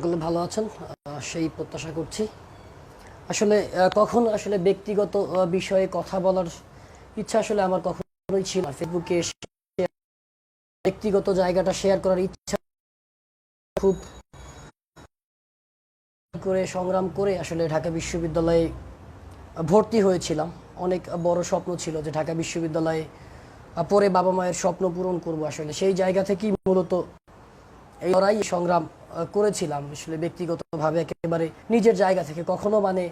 সকলে ভালো আছেন সেই প্রত্যাশা করছি। আসলে কখন আসলে ব্যক্তিগত বিষয়ে কথা বলার ইচ্ছা আসলে আমার কখনোই ছিল না। ফেসবুকে ব্যক্তিগত জায়গাটা শেয়ার করার ইচ্ছা খুব করে, সংগ্রাম করে আসলে ঢাকা বিশ্ববিদ্যালয়ে ভর্তি হয়েছিলাম। অনেক বড় স্বপ্ন ছিল যে ঢাকা বিশ্ববিদ্যালয়ে পরে বাবা মায়ের স্বপ্ন পূরণ করব। আসলে সেই জায়গা থেকেই মূলত এই লড়াই সংগ্রাম করেছিলাম। আসলে ব্যক্তিগতভাবে একেবারে নিজের জায়গা থেকে কখনো মানে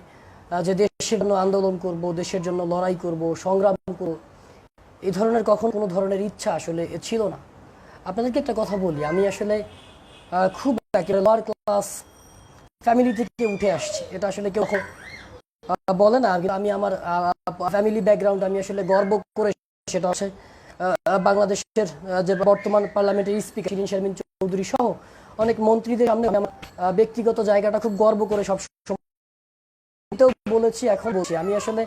যে দেশের জন্য আন্দোলন করব দেশের জন্য লড়াই করব সংগ্রাম করব এই ধরনের কখন কোনো ধরনের ইচ্ছা আসলে ছিল না। আপনাদেরকে একটা কথা বলি আমি আসলে খুব একেবারে লোয়ার ক্লাস ফ্যামিলি থেকে উঠে আসছি। এটা আসলে কেউ বলে না আমি আমার ফ্যামিলি ব্যাকগ্রাউন্ড আমি আসলে গর্ব করে সেটা আহ, বাংলাদেশের যে বর্তমান পার্লামেন্টের স্পিকার শিরিন শারমিন চৌধুরী সহ অনেক মন্ত্রীদের সামনে ব্যক্তিগত জায়গাটা খুব গর্ব করে সব বলেছি, এখন বলছি। আমি আসলে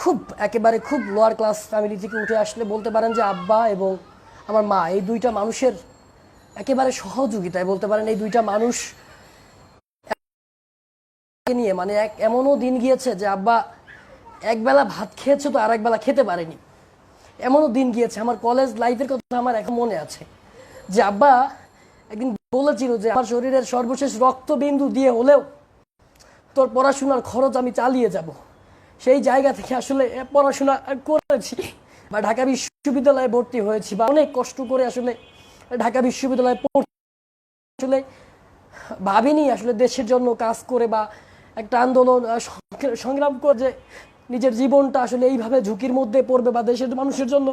খুব, একেবারে খুব লোয়ার ক্লাস ফ্যামিলি থেকে উঠে আসলে বলতে পারেন যে আব্বা এবং আমার মা, এই দুইটা মানুষের একেবারে সহযোগিতায় বলতে পারেন এই দুইটা মানুষ নিয়ে মানে এক, এমনও দিন গিয়েছে যে আব্বা একবেলা ভাত খেয়েছে তো আর একবেলা খেতে পারেনি। এমনও দিন গিয়েছে, আমার কলেজ লাইফের কথা আমার এখন মনে আছে। যে আব্বা একদিন বলেছিল যে আমার শরীরের সর্বশেষ রক্তবিন্দু দিয়ে হলেও তোর পড়াশোনার খরচ আমি চালিয়ে যাব। সেই জায়গা থেকে আসলে পড়াশোনা করেছি বা ঢাকা বিশ্ববিদ্যালয়ে ভর্তি হয়েছি বা অনেক কষ্ট করে আসলে ঢাকা বিশ্ববিদ্যালয়ে আসলে ভাবিনি আসলে দেশের জন্য কাজ করে বা একটা আন্দোলন সংগ্রাম করে যে নিজের জীবনটা আসলে এইভাবে ঝুঁকির মধ্যে পড়বে বা দেশের মানুষের জন্য।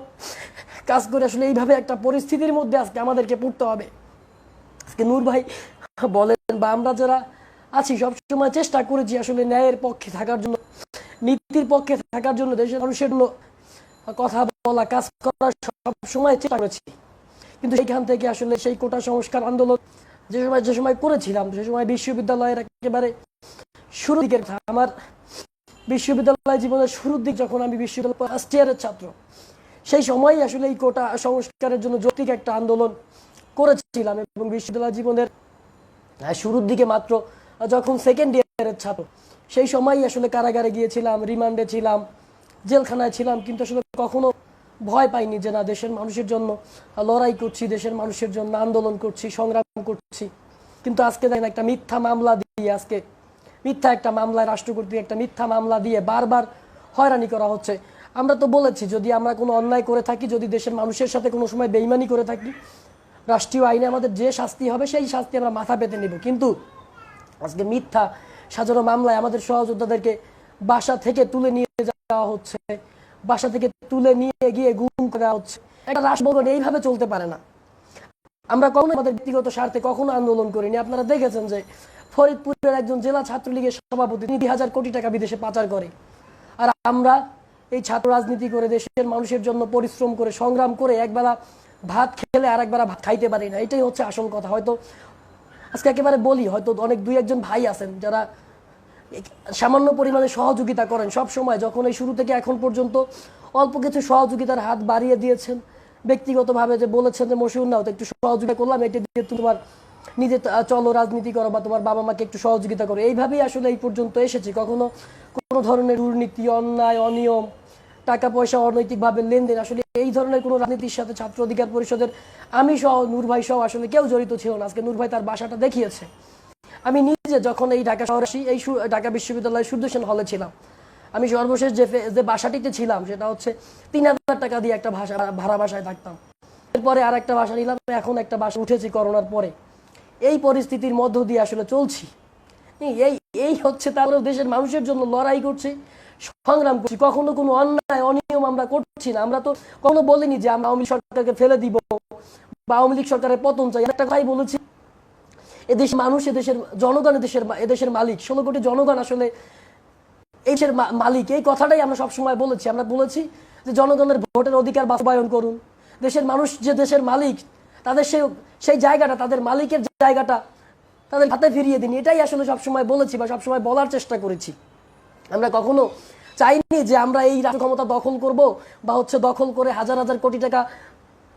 কাজ করে আসলে এইভাবে একটা পরিস্থিতির মধ্যে আজকে আমাদেরকে পড়তে হবে। আজকে নূর ভাই বলেন বা আমরা যারা আছি, সবসময় চেষ্টা করেছি আসলে ন্যায়ের পক্ষে থাকার জন্য, নীতির পক্ষে থাকার জন্য, দেশের মানুষের জন্য কথা বলা, কাজ করার সবসময় চেষ্টা করেছি। কিন্তু সেইখান থেকে আসলে সেই কোটা সংস্কার আন্দোলন যে সময় যে সময় করেছিলাম, সে সময় বিশ্ববিদ্যালয়ের একেবারে শুরুর দিকের আমার বিশ্ববিদ্যালয় জীবনের শুরুর দিক যখন আমি বিশ্ববিদ্যালয় ফার্স্ট ইয়ারের ছাত্র, সেই সময়ই আসলে এই কোটা সংস্কারের জন্য যৌক্তিক একটা আন্দোলন করেছিলাম এবং বিশ্ববিদ্যালয় জীবনের শুরুর দিকে মাত্র যখন সেকেন্ড ইয়ারের ছাত্র, সেই সময়ই আসলে কারাগারে গিয়েছিলাম, রিমান্ডে ছিলাম, জেলখানায় ছিলাম, কিন্তু আসলে কখনো ভয় পাইনি যে না, দেশের মানুষের জন্য লড়াই করছি, দেশের মানুষের জন্য আন্দোলন করছি, সংগ্রাম করছি। কিন্তু আজকে দেখেন একটা মিথ্যা মামলা দিয়ে আজকে মিথ্যা একটা মামলায় রাষ্ট্র একটা মিথ্যা মামলা দিয়ে বারবার হয়রানি করা হচ্ছে। আমরা তো বলেছি, যদি আমরা কোনো অন্যায় করে থাকি, যদি দেশের মানুষের সাথে কোনো সময় বেইমানি করে থাকি, রাষ্ট্রীয় আইনে আমাদের যে শাস্তি হবে, সেই শাস্তি আমরা মাথা পেতে নিব। কিন্তু আজকে মিথ্যা, সাজানো মামলায় আমাদের সহযোদ্ধাদেরকে বাসা থেকে তুলে নিয়ে যাওয়া হচ্ছে, বাসা থেকে তুলে নিয়ে গিয়ে গুম করা হচ্ছে। একটা রাষ্ট্রভবন এইভাবে চলতে পারে না। আমরা কখনো আমাদের ব্যক্তিগত স্বার্থে কখনো আন্দোলন করিনি। আপনারা দেখেছেন যে ফরিদপুরের একজন জেলা ছাত্রলীগের সভাপতি, তিনি দুই হাজার কোটি টাকা বিদেশে পাচার করে। আর আমরা এই ছাত্র রাজনীতি করে দেশের মানুষের জন্য পরিশ্রম করে, সংগ্রাম করে একবেলা ভাত খেলে আর একবেলা ভাত খাইতে পারি না। এটাই হচ্ছে আসল কথা। হয়তো আজকে একেবারে বলি, হয়তো অনেক দুই একজন ভাই আছেন যারা সামান্য পরিমাণে সহযোগিতা করেন। সব সময় যখন এই শুরু থেকে এখন পর্যন্ত অল্প কিছু সহযোগিতার হাত বাড়িয়ে দিয়েছেন, ব্যক্তিগতভাবে যে বলেছেন যে মশিউর নাও তো একটু সহযোগিতা করলাম, এটা দিয়ে তোমার নিজে চলো রাজনীতি করো বা তোমার বাবা মাকে একটু সহযোগিতা করো। এইভাবেই আসলে এই পর্যন্ত এসেছি। কখনো কোনো ধরনের দুর্নীতি, অন্যায়, অনিয়ম টাকা পয়সা অনৈতিকভাবে লেনদেন, আসলে এই ধরনের কোনো রাজনীতির সাথে ছাত্র অধিকার পরিষদের আমি সহ, নূর ভাই সহ আসলে কেউ জড়িত ছিল না। আজকে নূর ভাই তার বাসাটা দেখিয়েছে। আমি নিজে যখন এই ঢাকা শহরে আসি, এই ঢাকা বিশ্ববিদ্যালয়ের সুদর্শন হলে ছিলাম। আমি সর্বশেষ যে যে বাসাটিতে ছিলাম, সেটা হচ্ছে তিন হাজার টাকা দিয়ে একটা ভাষা, ভাড়া বাসায় থাকতাম। এরপরে আর একটা বাসা নিলাম, এখন একটা বাসা উঠেছি করোনার পরে। এই পরিস্থিতির মধ্য দিয়ে আসলে চলছি। এই, এই- হচ্ছে তারপরে দেশের মানুষের জন্য লড়াই করছি, সংগ্রাম করছি। কখনো কোনো অন্যায়, অনিয়ম আমরা করছি না। আমরা তো কখনো বলিনি যে আমরা আওয়ামী সরকারকে ফেলে দিব বা আওয়ামী লীগ সরকারের পতন চাই। একটা কথাই বলেছি এদেশ মানুষ, এদেশের জনগণ, এদেশের এদেশের মালিক। ষোলো কোটি জনগণ আসলে এই দেশের মা- মালিক। এই কথাটাই আমরা সবসময় বলেছি। আমরা বলেছি যে জনগণের ভোটের অধিকার বাস্তবায়ন করুন। দেশের মানুষ যে দেশের মালিক তাদের সেই সেই জায়গাটা, তাদের মালিকের জায়গাটা তাদের হাতে ফিরিয়ে দিন। এটাই আসলে সবসময় বলেছি বা সবসময় বলার চেষ্টা করেছি। আমরা কখনো চাইনি যে আমরা এই রাষ্ট্র ক্ষমতা দখল করব বা হচ্ছে দখল করে হাজার হাজার কোটি টাকা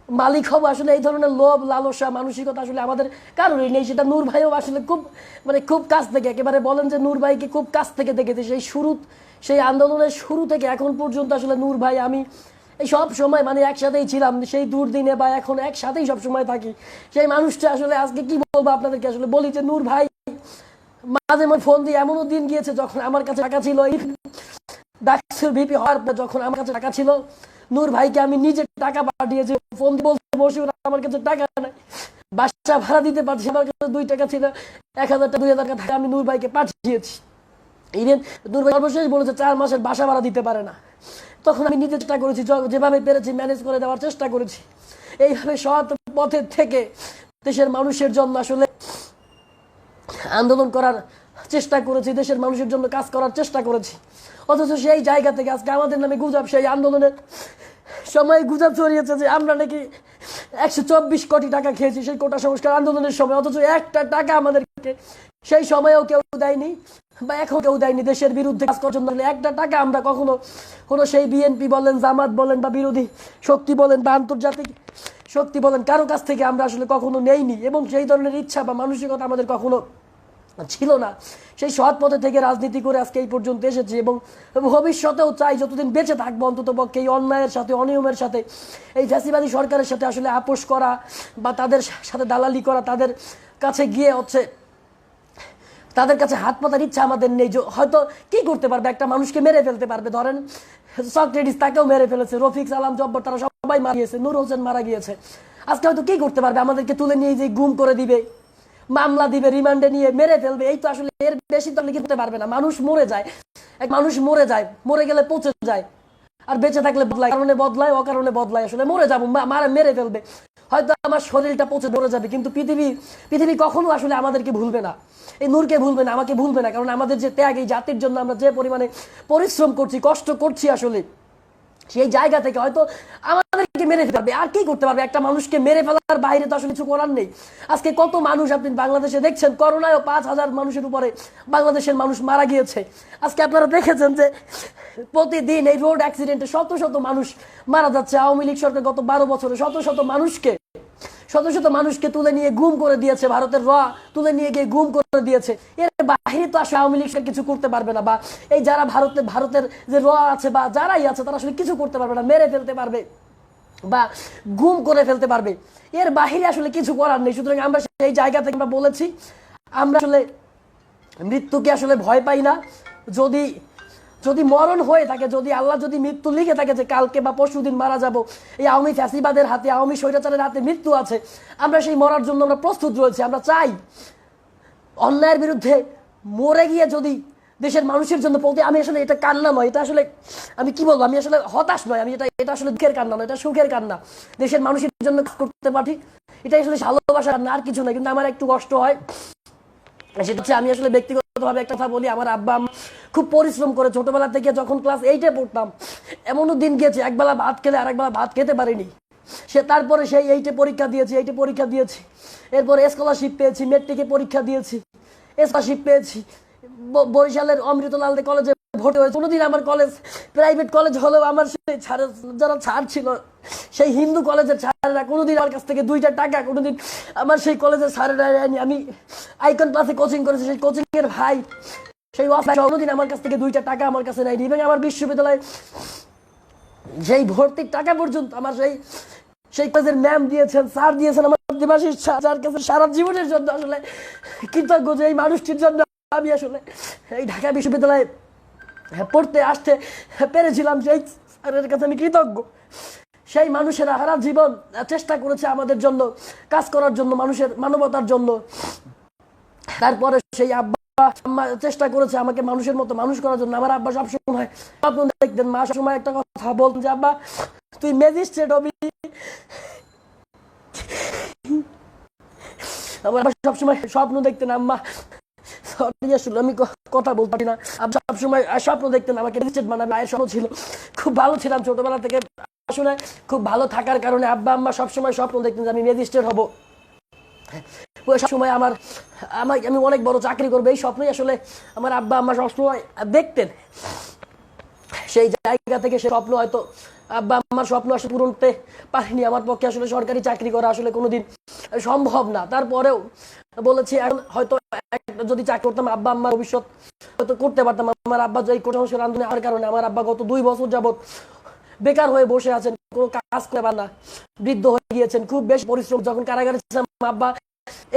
মালিক হব। আসলে এই ধরনের লোভ, লালসা, মানসিকতা আসলে আমাদের কারোরই নেই। সেটা নূর ভাইও আসলে খুব মানে খুব কাছ থেকে, একেবারে বলেন যে নূর ভাইকে খুব কাছ থেকে দেখেছে। সেই শুরু, সেই আন্দোলনের শুরু থেকে এখন পর্যন্ত আসলে নূর ভাই, আমি সব সময় মানে একসাথেই ছিলাম, সেই দুর্দিনে বা এখন একসাথেই সব সময় থাকি। সেই মানুষটা আসলে আজকে কি বলব আপনাদেরকে? আসলে বলি যে, নূর ভাই, মাঝে মাঝে ফোন দিয়ে এমনও দিন গিয়েছে যখন আমার কাছে টাকা ছিল। এই ডাক্তার ভিপি হওয়ার পর যখন আমার কাছে টাকা ছিল, নূর ভাইকে আমি নিজে টাকা পাঠিয়েছি। ফোন দিয়ে বলতে বসে আমার কাছে টাকা নাই। বাসা ভাড়া দিতে পারছি, আমার কাছে দুই টাকা ছিল, এক হাজার দুই হাজার টাকা আমি নূর ভাইকে পাঠিয়েছি। ইভেন নূর ভাই সর্বশেষ বলেছে, চার মাসের বাসা ভাড়া দিতে পারে না। তখন আমি নিজে চেষ্টা করেছি যেভাবে পেরেছি ম্যানেজ করে দেওয়ার চেষ্টা করেছি। এইভাবে সৎ পথের থেকে দেশের মানুষের জন্য আসলে আন্দোলন করার চেষ্টা করেছি, দেশের মানুষের জন্য কাজ করার চেষ্টা করেছি। অথচ সেই জায়গা থেকে আজকে আমাদের নামে গুজব, সেই আন্দোলনের সময় গুজব ছড়িয়েছে যে আমরা নাকি একশো চব্বিশ কোটি টাকা খেয়েছি সেই কোটা সংস্কার আন্দোলনের সময়। অথচ একটা টাকা আমাদেরকে সেই সময়েও কেউ দেয়নি। বা এখন কেউ দেয়নি দেশের বিরুদ্ধে কাজ করার জন্য। একটা টাকা আমরা কখনো কোনো সেই বিএনপি বলেন, জামাত বলেন বা বিরোধী শক্তি বলেন বা আন্তর্জাতিক শক্তি বলেন, কারও কাছ থেকে আমরা আসলে কখনো নেইনি। এবং সেই ধরনের ইচ্ছা বা মানসিকতা আমাদের কখনো ছিল না। সেই সৎ পথে থেকে রাজনীতি করে আজকে এই পর্যন্ত এসেছি এবং ভবিষ্যতেও চাই যতদিন বেঁচে থাকব অন্তত পক্ষে এই অন্যায়ের সাথে, অনিয়মের সাথে, এই ফ্যাসিবাদী সরকারের সাথে আসলে আপোষ করা বা তাদের সাথে দালালি করা, তাদের কাছে গিয়ে হচ্ছে তাদের কাছে হাত পাতার ইচ্ছা আমাদের নেই যে হয়তো কি করতে পারবে? একটা মানুষকে মেরে ফেলতে পারবে, ধরেন। সক্রেটিস তাকেও মেরে ফেলেছে, রফিক সালাম, জব্বর, তারা সবাই মারা গিয়েছে, নূর হোসেন মারা গিয়েছে। আজকে হয়তো কি করতে পারবে? আমাদেরকে তুলে নিয়ে যে গুম করে দিবে, মামলা দিবে, রিমান্ডে নিয়ে মেরে ফেলবে, এই তো আসলে এর বেশি তো লিখতে পারবে না? মানুষ মরে যায়। এক মানুষ মরে যায়, মরে গেলে পচে যায়। আর বেঁচে থাকলে বদলায়, কারণে বদলায়, অকারণে বদলায়। আসলে মরে যাব মারে মারা ফেলবে। হয়তো আমার শরীরটা পচে মরে যাবে, কিন্তু পৃথিবী পৃথিবী কখনো আসলে আমাদেরকে ভুলবে না। এই নূরকে ভুলবে না, আমাকে ভুলবে না, কারণ আমাদের যে ত্যাগ, এই জাতির জন্য আমরা যে পরিমাণে পরিশ্রম করছি, কষ্ট করছি আসলে সেই জায়গা থেকে হয়তো আমাদেরকে মেরে ফেলতে আর কি করতে পারবে? একটা মানুষকে মেরে ফেলার বাইরে তো আসলে কিছু করার নেই। আজকে কত মানুষ আপনি বাংলাদেশে দেখছেন? করোনায় পাঁচ হাজার মানুষের উপরে বাংলাদেশের মানুষ মারা গিয়েছে। আজকে আপনারা দেখেছেন যে প্রতিদিন এই রোড অ্যাক্সিডেন্টে শত শত মানুষ মারা যাচ্ছে। আওয়ামী লীগ সরকার গত বারো বছরে শত শত মানুষকে শত শত মানুষকে তুলে নিয়ে গুম করে দিয়েছে ভারতের র, তুলে নিয়ে গিয়ে গুম করে দিয়েছে। এর বাহিরে তো আসলে আওয়ামী লীগ কিছু করতে পারবে না, বা এই যারা ভারতের ভারতের যে র আছে বা যারাই আছে, তারা আসলে কিছু করতে পারবে না, মেরে ফেলতে পারবে বা গুম করে ফেলতে পারবে। এর বাহিরে আসলে কিছু করার নেই। সুতরাং আমরা সেই জায়গা থেকে আমরা বলেছি, আমরা আসলে মৃত্যুকে আসলে ভয় পাই না। যদি যদি মরণ হয়ে থাকে, যদি আল্লাহ যদি মৃত্যু লিখে থাকে যে কালকে বা পরশুদিন মারা যাব, এই আওয়ামী ফ্যাসিবাদের হাতে, আওয়ামী স্বৈরাচারের হাতে মৃত্যু আছে, আমরা সেই মরার জন্য আমরা প্রস্তুত রয়েছি, আমরা চাই অন্যায়ের বিরুদ্ধে মরে গিয়ে যদি দেশের মানুষের জন্য প্রতি আমি আসলে এটা কান্না নয়, এটা আসলে, আমি কি বলব, আমি আসলে হতাশ নয়, আমি এটা এটা আসলে দুঃখের কান্না নয়, এটা সুখের কান্না। দেশের মানুষের জন্য করতে পারি? এটা আসলে ভালোবাসা কান্না আর কিছু নয়, কিন্তু আমার একটু কষ্ট হয়। সেটা হচ্ছে আমি আসলে ব্যক্তিগতভাবে একটা কথা বলি, আমার আব্বা খুব পরিশ্রম করে ছোটবেলা থেকে যখন ক্লাস এইটে পড়তাম, এমনও দিন গিয়েছে, একবেলা ভাত খেলে আরেকবেলা ভাত খেতে পারিনি। সে তারপরে সেই এইটে পরীক্ষা দিয়েছি এইটে পরীক্ষা দিয়েছি। এরপরে স্কলারশিপ পেয়েছি মেট্রিকে পরীক্ষা দিয়েছি স্কলারশিপ পেয়েছি। বরিশালের অমৃতলাল কলেজে ভর্তি হয়েছে কোনোদিন আমার কলেজ প্রাইভেট কলেজ হলেও আমার সেই ছাড় যারা ছাড় ছিল, সেই হিন্দু কলেজের ছাড়েরা কোনোদিন আমার কাছ থেকে দুইটা টাকা, কোনোদিন আমার সেই কলেজের ছাড়েরা। আমি আইকন ক্লাসে কোচিং করেছি, সেই কোচিং এর ভাই, সেই কোনোদিন আমার কাছ থেকে দুইটা টাকা আমার কাছে নেয়নি আমার বিশ্ববিদ্যালয়ে সেই ভর্তির টাকা পর্যন্ত আমার সেই সেই কলেজের ম্যাম দিয়েছেন স্যার দিয়েছেন, আমার দেবাশিস কাছে সারা জীবনের জন্য আসলে কৃতজ্ঞ যে এই মানুষটির জন্য আমি আসলে এই ঢাকা বিশ্ববিদ্যালয়ে পড়তে আসতে পেরেছিলাম সেই স্যারের কাছে আমি কৃতজ্ঞ। সেই মানুষেরা সারা জীবন চেষ্টা করেছে আমাদের জন্য, কাজ করার জন্য, মানুষের মানবতার জন্য। তারপরে সেই আব্বা চেষ্টা করেছে আমাকে মানুষের মতো মানুষ করার জন্য। আমার আব্বা সবসময় স্বপ্ন দেখতেন, মা সবসময় একটা কথা বলতেন যে, আব্বা, তুই ম্যাজিস্ট্রেট হবি। আমার সবসময় স্বপ্ন দেখতেন, আম্মা আমি কথা বলতে পারি না। সবসময় স্বপ্ন দেখতেন আমাকে স্বপ্ন ছিল। খুব ভালো ছিলাম ছোটবেলা থেকে। আসলে খুব ভালো থাকার কারণে আব্বা, আম্মা সবসময় স্বপ্ন দেখতেন যে আমি ম্যাজিস্ট্রেট হব। সময় আমার আমার আমি অনেক বড় চাকরি করব। এই স্বপ্নই আসলে আমার আব্বা, আম্মা সবসময় দেখতেন। সেই জায়গা থেকে সে স্বপ্ন হয়তো আব্বা আমার স্বপ্ন আসলে পূরণ করতে পারিনি, আমার পক্ষে আসলে সরকারি চাকরি করা আসলে কোনোদিন সম্ভব না। তারপরেও বলেছি, এখন হয়তো যদি চাকরি করতাম, আব্বা আম্মার ভবিষ্যৎ হয়তো করতে পারতাম। আমার আব্বা যে কোটাংশের আন্দোলনে হওয়ার কারণে আমার আব্বা গত দুই বছর যাবত বেকার হয়ে বসে আছেন, কোনো কাজ করে পার না, বৃদ্ধ হয়ে গিয়েছেন, খুব বেশ পরিশ্রম। যখন কারাগারে ছিলাম, আব্বা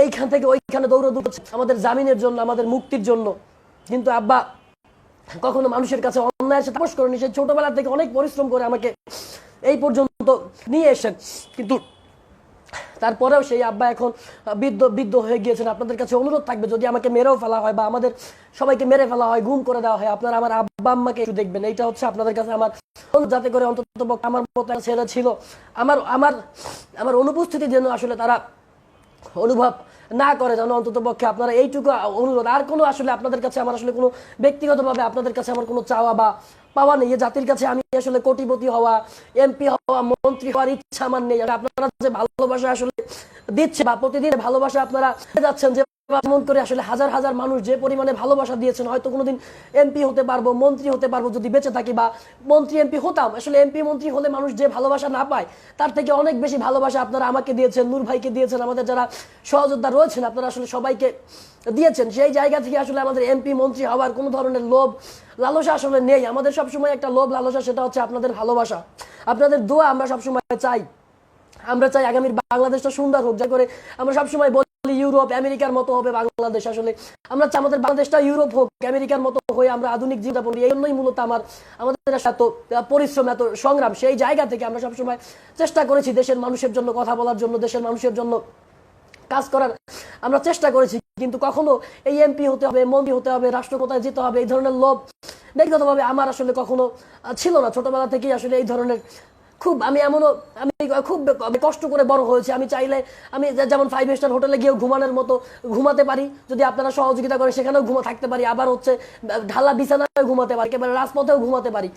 এইখান থেকে ওইখানে দৌড়দৌড় করছে। আমাদের জামিনের জন্য, আমাদের মুক্তির জন্য। কিন্তু আব্বা কখনো মানুষের কাছে অন্যায়ের সাথে আপোষ করেনি সেই ছোটবেলা থেকে অনেক পরিশ্রম করে আমাকে এই পর্যন্ত নিয়ে এসেন কিন্তু তারপরেও সেই আব্বা এখন বৃদ্ধ বৃদ্ধ হয়ে গিয়েছেন। আপনাদের কাছে অনুরোধ থাকবে, যদি আমাকে মেরেও ফেলা হয় বা আমাদের সবাইকে মেরে ফেলা হয়, গুম করে দেওয়া হয়, আপনারা আমার আব্বা আম্মাকে একটু দেখবেন। এইটা হচ্ছে আপনাদের কাছে আমার যাতে করে অন্তত আমার মতো ছেলে ছিল। আমার আমার আমার অনুপস্থিতি যেন আসলে তারা অনুভব না করে যেন অন্তত পক্ষে আপনারা এইটুকু অনুরোধ। আর কোনো আসলে আপনাদের কাছে আমার আসলে কোনো ব্যক্তিগতভাবে আপনাদের কাছে আমার কোনো চাওয়া বা পাওয়া নেই। জাতির কাছে আমি আসলে কোটিপতি হওয়া এমপি হওয়া, মন্ত্রী হওয়ার ইচ্ছা আমার নেই। আপনারা যে ভালোবাসা আসলে দিচ্ছে বা প্রতিদিন ভালোবাসা আপনারা যাচ্ছেন যে আসলে হাজার হাজার মানুষ যে পরিমাণে ভালোবাসা দিয়েছেন, হয়তো কোনোদিন এমপি হতে পারব, মন্ত্রী হতে পারব যদি বেঁচে থাকি বা মন্ত্রী এমপি হতাম। আসলে এমপি মন্ত্রী হলে মানুষ যে ভালোবাসা না পায়, তার থেকে অনেক বেশি ভালোবাসা আপনারা আমাকে দিয়েছেন, নূর ভাইকে দিয়েছেন, আমাদের যারা সহযোদ্ধা রয়েছেন, আপনারা আসলে সবাইকে দিয়েছেন। সেই জায়গা থেকে আসলে আমাদের এমপি মন্ত্রী হওয়ার কোনো ধরনের লোভ, লালসা আসলে নেই। আমাদের সবসময় একটা লোভ, লালসা, সেটা হচ্ছে আপনাদের ভালোবাসা। আপনাদের দোয়া আমরা সবসময় চাই। আমরা চাই আগামীর বাংলাদেশটা সুন্দর হোক যা করে আমরা সবসময় বলি ইউরোপ, আমেরিকার মতো হবে বাংলাদেশ আসলে। আমরা আমাদের বাংলাদেশটা ইউরোপ হোক, আমেরিকার মতো হয়ে আমরা আধুনিক জীবনযাপন এই জন্যই মূলত আমার, আমাদের এত পরিশ্রম, এত সংগ্রাম, সেই জায়গা থেকে আমরা সবসময় চেষ্টা করেছি দেশের মানুষের জন্য কথা বলার জন্য, দেশের মানুষের জন্য কাজ করার আমরা চেষ্টা করেছি। কিন্তু কখনো এই এমপি হতে হবে মন্ত্রী হতে হবে রাষ্ট্রপতায় যেতে হবে, এই ধরনের লোভ ব্যক্তিগতভাবে আমার আসলে কখনো ছিল না। ছোটবেলা থেকেই আসলে এই ধরনের খুব, আমি এমনও, আমি খুব কষ্ট করে বড় হয়েছি। আমি চাইলে, আমি যেমন ফাইভ স্টার হোটেলে গিয়েও ঘুমানোর মতো, ঘুমাতে পারি। যদি আপনারা সহযোগিতা করে সেখানেও ঘুমা থাকতে পারি। আবার হচ্ছে, ঢালা বিছানায় ঘুমাতে পারি, একেবারে রাজপথেও ঘুমাতে পারি।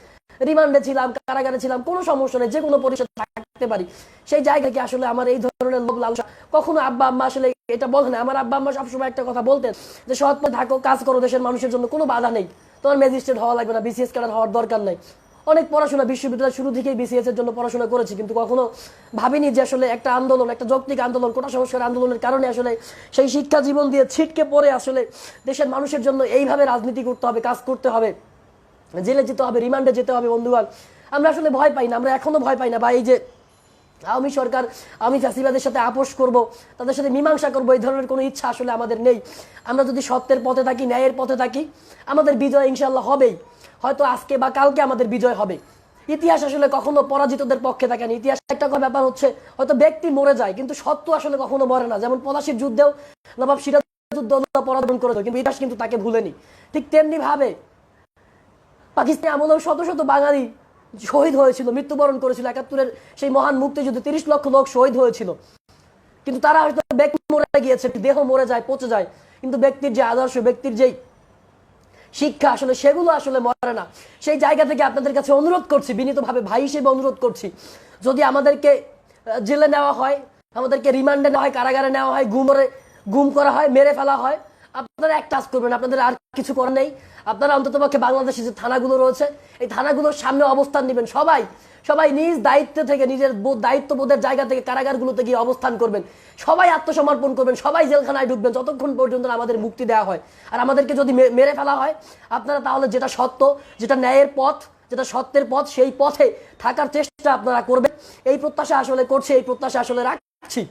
রিমান্ডে ছিলাম, কারাগারে ছিলাম, কোনো সমস্যা নেই যে কোনো পরিষদ থাকতে পারি। সেই জায়গা কি আসলে আমার এই ধরনের লোভ লালসা, কখনো আব্বা আম্মা আসলে এটা বলে না। আমার আব্বা আম্মা সবসময় একটা কথা বলতেন যে, সৎ থাকো, কাজ করো দেশের মানুষের জন্য, কোনো বাধা নেই। তোমার ম্যাজিস্ট্রেট হওয়া লাগবে না বিসিএস ক্যাডার হওয়ার দরকার নেই। অনেক পড়াশোনা বিশ্ববিদ্যালয় শুরু থেকেই বিসিএস এর জন্য পড়াশোনা করেছি, কিন্তু কখনো ভাবিনি যে আসলে একটা আন্দোলন, একটা যৌক্তিক আন্দোলন, কোটা সংস্কার আন্দোলনের কারণে আসলে সেই শিক্ষা জীবন দিয়ে ছিটকে পড়ে আসলে দেশের মানুষের জন্য এইভাবে রাজনীতি করতে হবে, কাজ করতে হবে, জেলে যেতে হবে, রিমান্ডে যেতে হবে বন্ধুগণ। আমরা আসলে ভয় পাই না, আমরা এখনও ভয় পাই না। বা এই যে আওয়ামী সরকার, আমি ফ্যাসিবাদের সাথে আপোষ করব, তাদের সাথে মীমাংসা করব, এই ধরনের কোনো ইচ্ছা আসলে আমাদের নেই। আমরা যদি সত্যের পথে থাকি, ন্যায়ের পথে থাকি, আমাদের বিজয় ইনশাল্লাহ হবেই। হয়তো আজকে বা কালকে আমাদের বিজয় হবে। ইতিহাস আসলে কখনো পরাজিতদের পক্ষে থাকে না। ইতিহাস একটা ব্যাপার হচ্ছে, হয়তো ব্যক্তি মরে যায়, কিন্তু সত্য আসলে কখনো মরে না। যেমন পলাশির যুদ্ধেও নবাব সিরাজউদ্দৌলা পরাজয় করেছে, কিন্তু ইতিহাস কিন্তু তাকে ভুলেনি। ঠিক তেমনি ভাবে পাকিস্তানে আমলেও শত শত বাঙালি শহীদ হয়েছিল, মৃত্যুবরণ করেছিল। একাত্তরের সেই মহান মুক্তিযুদ্ধে তিরিশ লক্ষ লোক শহীদ হয়েছিল। কিন্তু তারা হয়তো ব্যক্তি মরে গিয়েছে, দেহ মরে যায়, পচে যায়। কিন্তু ব্যক্তির যে আদর্শ, ব্যক্তির যেই শিক্ষা আসলে, সেগুলো আসলে মরে না। সেই জায়গা থেকে আপনাদের কাছে অনুরোধ করছি, বিনীতভাবে ভাই হিসেবে অনুরোধ করছি, যদি আমাদেরকে জেলে নেওয়া হয়, আমাদেরকে রিমান্ডে নেওয়া হয়, কারাগারে নেওয়া হয়, গুমরে, গুম করা হয়, মেরে ফেলা হয় আপনারা এক কাজ করবেন, আপনাদের আর কিছু করার নেই। আপনারা অন্ততপক্ষে বাংলাদেশে যে থানাগুলো রয়েছে, এই থানাগুলোর সামনে অবস্থান নেবেন। সবাই সবাই নিজ দায়িত্ব থেকে, নিজের বোধ- দায়িত্ববোধের জায়গা থেকে কারাগারগুলোতে গিয়ে অবস্থান করবেন। সবাই আত্মসমর্পণ করবেন, সবাই জেলখানায় ঢুকবেন, যতক্ষণ পর্যন্ত আমাদের মুক্তি দেওয়া হয়। আর আমাদেরকে যদি মেরে ফেলা হয়, আপনারা তাহলে যেটা সত্য, যেটা ন্যায়ের পথ, যেটা সত্যের পথ, সেই পথে থাকার চেষ্টা আপনারা করবেন। এই প্রত্যাশা আসলে করছে, এই প্রত্যাশা আসলে রাখছি।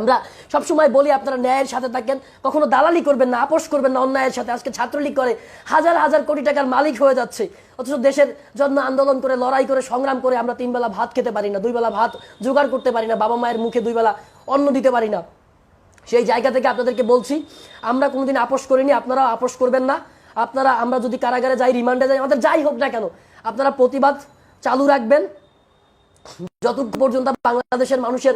আমরা সবসময় বলি, আপনারা ন্যায়ের সাথে থাকেন, কখনো দালালি করবেন না, আপোষ করবেন না অন্যায়ের সাথে। আজকে ছাত্রলীগ করে হাজার হাজার কোটি টাকার মালিক হয়ে যাচ্ছে। অথচ দেশের জন্য আন্দোলন করে, লড়াই করে, সংগ্রাম করে আমরা তিন বেলা ভাত খেতে পারি না, দুই বেলা ভাত জোগাড় করতে পারি না, বাবা মায়ের মুখে দুই বেলা অন্ন দিতে পারি না। সেই জায়গা থেকে আপনাদেরকে বলছি, আমরা কোনোদিন আপোষ করিনি আপনারা আপোষ করবেন না। আপনারা, আমরা যদি কারাগারে যাই, রিমান্ডে যাই, আমাদের যাই হোক না কেন, আপনারা প্রতিবাদ চালু রাখবেন। যতক্ষণ পর্যন্ত বাংলাদেশের মানুষের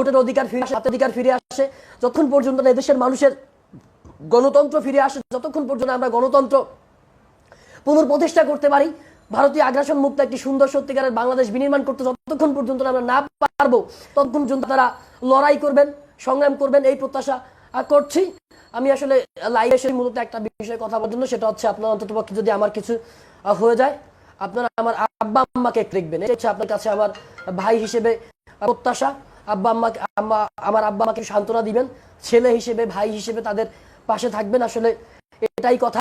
ভোটের অধিকার ফিরে আসে অধিকার ফিরে আসে। যতক্ষণ পর্যন্ত না এদেশের মানুষের গণতন্ত্র ফিরে আসে, যতক্ষণ পর্যন্ত আমরা গণতন্ত্র পুনর্প্রতিষ্ঠা করতে পারি, ভারতীয় আগ্রাসন মুক্ত একটি সুন্দর সত্যিকারের বাংলাদেশ বিনির্মাণ করতে যতক্ষণ পর্যন্ত আমরা না পারব, ততক্ষণ পর্যন্ত তারা লড়াই করবেন, সংগ্রাম করবেন, এই প্রত্যাশা করছি। আমি আসলে লাইভে এসে মূলত একটা বিষয়ে কথা বলার জন্য, সেটা হচ্ছে আপনার অন্তত পক্ষে যদি আমার কিছু হয়ে যায়, আপনারা আমার আব্বা আম্মাকে দেখবেন এটা হচ্ছে আপনার কাছে আমার ভাই হিসেবে প্রত্যাশা। আব্বা আম্মাকে আম্মা আমার আব্বা আমাকে সান্ত্বনা দিবেন। ছেলে হিসেবে, ভাই হিসেবে তাদের পাশে থাকবেন। আসলে এটাই কথা।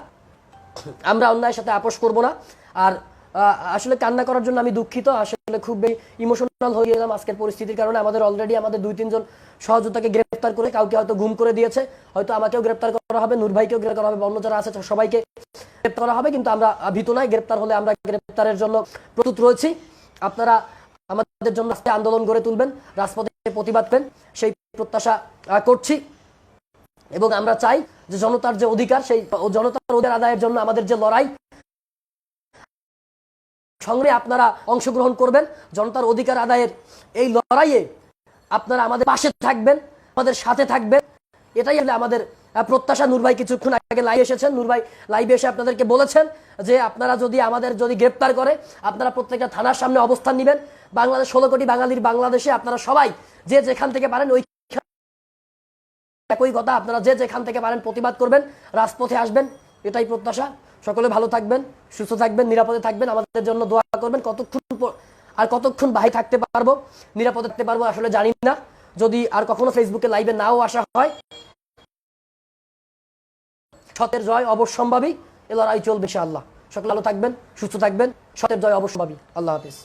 আমরা অন্যায়ের সাথে আপোষ করব না। আর আসলে কান্না করার জন্য আমি দুঃখিত। আসলে খুব ইমোশনাল হয়ে গেলাম আজকের পরিস্থিতির কারণে। আমাদের অলরেডি আমাদের দুই, তিনজন সহযোদ্ধাকে গ্রেফতার করে কাউকে হয়তো গুম করে দিয়েছে। হয়তো আমাকেও গ্রেপ্তার করা হবে নূর ভাইকেও গ্রেফতার করা হবে, অন্য যারা আছে সবাইকে গ্রেপ্তার করা হবে। কিন্তু আমরা ভীত নয়। গ্রেপ্তার হলে আমরা গ্রেপ্তারের জন্য প্রস্তুত রয়েছি। আপনারা আমাদের জন্য আন্দোলন গড়ে তুলবেন। রাজপথে প্রতিবাদ করেন সেই প্রত্যাশা করছি। এবং আমরা চাই যে জনতার যে অধিকার, সেই জনতার অধিকার আদায়ের জন্য আমাদের যে লড়াই সঙ্গে আপনারা অংশগ্রহণ করবেন। জনতার অধিকার আদায়ের এই লড়াইয়ে আপনারা আমাদের পাশে থাকবেন, আমাদের সাথে থাকবেন। এটাই হলে আমাদের প্রত্যাশা নূর ভাই কিছুক্ষণ আগে লাইভ এসেছেন। নূর ভাই লাইভে এসে আপনাদেরকে বলেছেন যে আপনারা যদি আমাদের যদি গ্রেপ্তার করে, আপনারা প্রত্যেকটা থানার সামনে অবস্থান নেবেন। বাংলাদেশ ষোলো কোটি বাঙালির বাংলাদেশে আপনারা সবাই যে যেখান থেকে পারেন ওই একই কথা, আপনারা যে যেখান থেকে পারেন প্রতিবাদ করবেন, রাজপথে আসবেন, এটাই প্রত্যাশা। সকলে ভালো থাকবেন, সুস্থ থাকবেন, নিরাপদে থাকবেন, আমাদের জন্য দোয়া করবেন। কতক্ষণ আর কতক্ষণ ভাই থাকতে পারব, নিরাপদে থাকতে পারব আসলে জানি না। যদি আর কখনো ফেসবুকে লাইভে নাও আসা হয় সতের জয় অবশ্যম্ভাবী। এ লড়াই চলবে সে আল্লাহ সকলে আলো থাকবেন, সুস্থ থাকবেন, সতের জয় অবশ্যম্ভাবী। আল্লাহ হাফিজ।